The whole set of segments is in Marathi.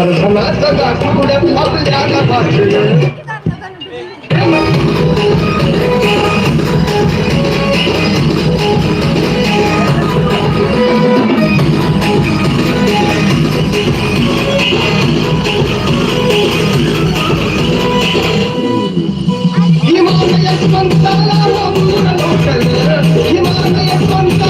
وما استطعت من قبل أن أقاتل يما يكون تعالى ربنا الأكل يما يكون تعالى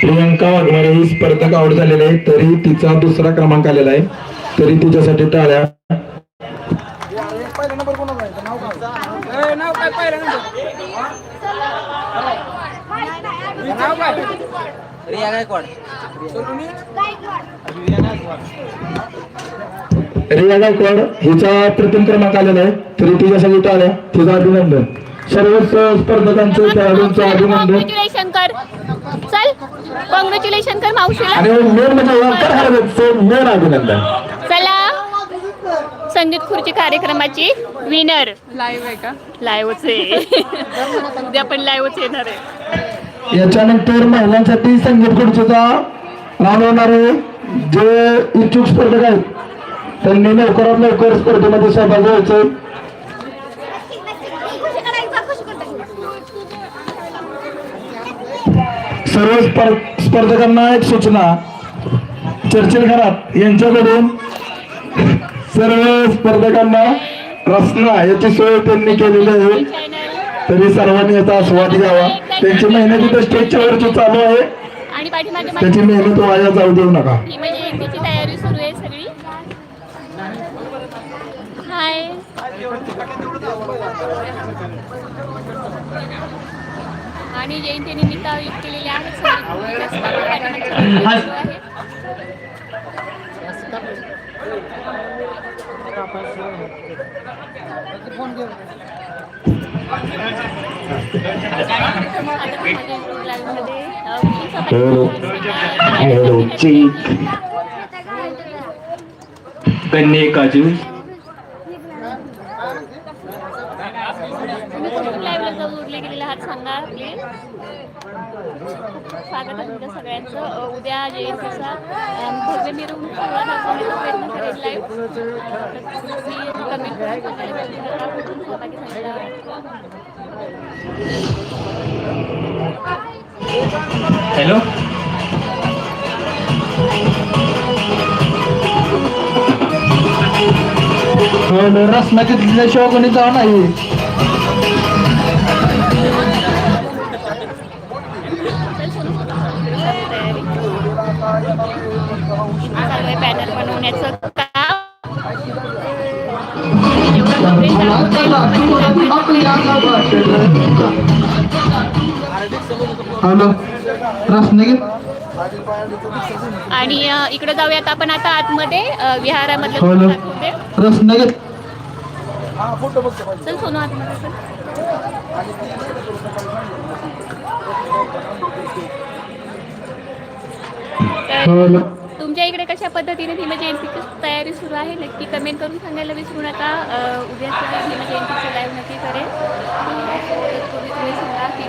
प्रियंका वाघमारे ही स्पर्धक आउट झालेली आहे तरी तिचा दुसरा क्रमांक आलेला आहे. तरी तिच्यासाठी टाळ्या. रिया गायकवाड हिचा प्रथम क्रमांक आलेला आहे. तरी तिच्यासाठी टाळ्या. तिचा अभिनंदन. सर्व स्पर्धकांचं खेळाडूंचं अभिनंदन. कॉंग्रॅच्युलेशन कर चल कॉंग्रॅच्युलेशन कर मावशीला आणि मेन म्हणजे ओंकार हरवेचं मेन अभिनंदन. चला. संगीत खुर्ची कार्यक्रमाची विनर लाईव्ह आहे का? लाईव्हच आहे. उद्या पण लाईव्हच येणार आहे. याच्यानंतर महिलांसाठी संगीत खुर्चीचा आहे जे इच्छुक स्पर्धक आहेत त्यांनी लवकरात लवकर स्पर्धेमध्ये सहभागी व्हायचं. सर्व स्पर- स्पर्धकांना एक सूचना. चर्चिल घरात यांच्याकडून सर्व स्पर्धकांना रसना याची सोय त्यांनी केलेली आहे. तरी सर्वांनी याचा आस्वाद घ्यावा. त्यांची मेहनत इथं स्टेजच्या वरची चालू आहे. त्याची मेहनत वाया जाऊ देऊ नका. म्हणजे तयारी सुरू आहे सगळी. हाय. आणि जयंतीनिमित्त आयोजित केलेले आहेत सगळे स्पर्धा स्वागत आहे तुमच्या सगळ्यांचं. उद्या जयंतीचा भव्य मिरवणूक दाखवण्याचा प्रयत्न करेल लाईव्ह तुम्ही कमेंट करून सांगायला विसरू नका कुठून सहभागी झालेला आहात. हॅलो रसना घेतल्याशिवाय कोणी जाऊ नाही चालू आहे पॅनल बनवण्याचं काम. आणि इकडे जाऊयात आपण आता आतमध्ये विहारामधलं घेत चल सोनू आतमध्ये चल. हो तर तुमच्या इकडे कशा पद्धतीने भीम जयंतीची तयारी सुरू आहे? नक्की कमेंट करून सांगायला विसरू नका. उद्या भीम जयंतीचं लाईव्ह नक्की करेल तुम्ही सांगा की